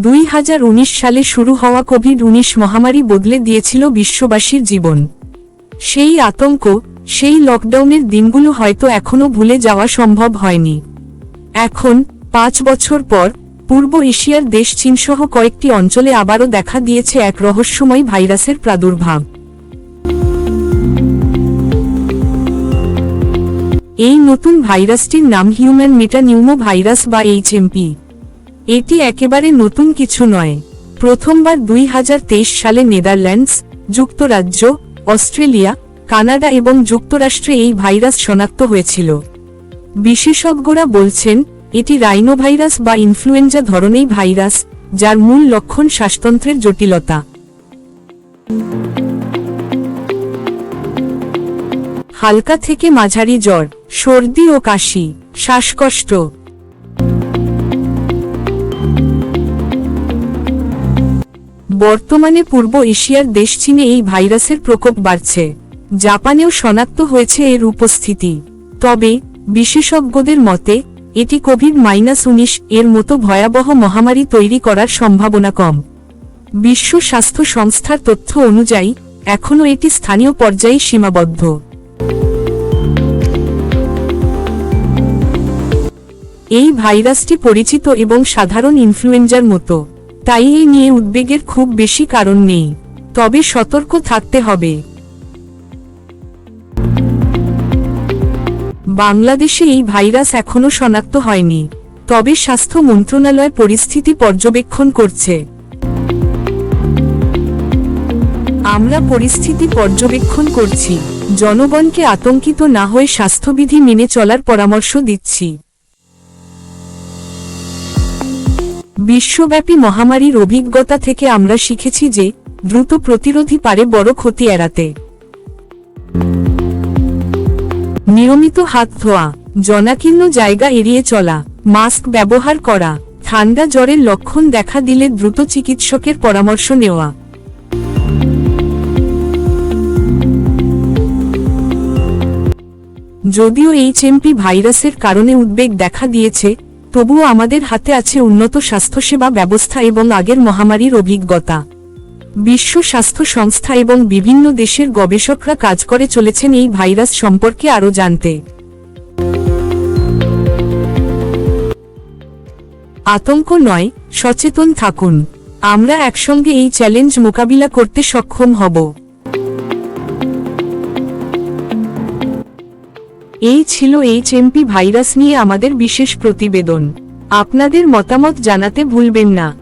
দুই হাজার উনিশ সালে শুরু হওয়া কোভিড উনিশ মহামারী বদলে দিয়েছিল বিশ্ববাসীর জীবন। সেই আতঙ্ক, সেই লকডাউনের দিনগুলো হয়তো এখনও ভুলে যাওয়া সম্ভব হয়নি। এখন, পাঁচ বছর পর, পূর্ব এশিয়ার দেশ চীনসহ কয়েকটি অঞ্চলে আবারও দেখা দিয়েছে এক রহস্যময় ভাইরাসের প্রাদুর্ভাব। এই নতুন ভাইরাসটির নাম হিউম্যান মেটানিউমো ভাইরাস বা এইচএমপি এটি একেবারে নতুন কিছু নয়। প্রথমবার দুই হাজার তেইশ সালে নেদারল্যান্ডস, যুক্তরাজ্য, অস্ট্রেলিয়া, কানাডা এবং যুক্তরাষ্ট্রে এই ভাইরাস শনাক্ত হয়েছিল। বিশেষজ্ঞরা বলছেন, এটি রাইনোভাইরাস বা ইনফ্লুয়েঞ্জা ধরনেই ভাইরাস, যার মূল লক্ষণ শ্বাসতন্ত্রের জটিলতা। হালকা থেকে মাঝারি জ্বর, সর্দি ও কাশি, শ্বাসকষ্ট। বর্তমানে পূর্ব এশিয়ার দেশ চীনে এই ভাইরাসের প্রকোপ বাড়ছে। জাপানেও শনাক্ত হয়েছে এর উপস্থিতি। তবে, বিশেষজ্ঞদের মতে, এটি কোভিড মাইনাস উনিশ এর মতো ভয়াবহ মহামারী তৈরি করার সম্ভাবনা কম। বিশ্ব স্বাস্থ্য সংস্থার তথ্য অনুযায়ী, এখনও এটি স্থানীয় পর্যায়ে সীমাবদ্ধ। এই ভাইরাসটি পরিচিত এবং সাধারণ ইনফ্লুয়েঞ্জার মতো। তাই এই নিয়ে উদ্বেগের খুব বেশি কারণ নেই, তবে সতর্ক থাকতে হবে। বাংলাদেশে এই ভাইরাস এখনও শনাক্ত হয়নি, তবে স্বাস্থ্য মন্ত্রণালয় পরিস্থিতি পর্যবেক্ষণ করছে। আমরা পরিস্থিতি পর্যবেক্ষণ করছি, জনগণকে আতঙ্কিত না হয়ে স্বাস্থ্যবিধি মেনে চলার পরামর্শ দিচ্ছি। বিশ্বব্যাপী মহামারীর অভিজ্ঞতা থেকে আমরা শিখেছি যে দ্রুত প্রতিরোধী পারে বড় ক্ষতি এড়াতে। নিয়মিত হাত ধোয়া, জনাকীর্ণ জায়গা এড়িয়ে চলা, মাস্ক ব্যবহার করা, ঠান্ডা জ্বরের লক্ষণ দেখা দিলে দ্রুত চিকিৎসকের পরামর্শ নেওয়া। যদিও এইচএমপি ভাইরাসের কারণে উদ্বেগ দেখা দিয়েছে তবুও আমাদের হাতে আছে উন্নত স্বাস্থ্যসেবা ব্যবস্থা এবং আগের মহামারীর অভিজ্ঞতা। বিশ্ব স্বাস্থ্য সংস্থা এবং বিভিন্ন দেশের গবেষকরা কাজ করে চলেছেন এই ভাইরাস সম্পর্কে আরও জানতে। আতঙ্ক নয়, সচেতন থাকুন। আমরা একসঙ্গে এই চ্যালেঞ্জ মোকাবিলা করতে সক্ষম হব। এই ছিল এইচএমপি ভাইরাস নিয়ে আমাদের বিশেষ প্রতিবেদন। আপনাদের মতামত জানাতে ভুলবেন না।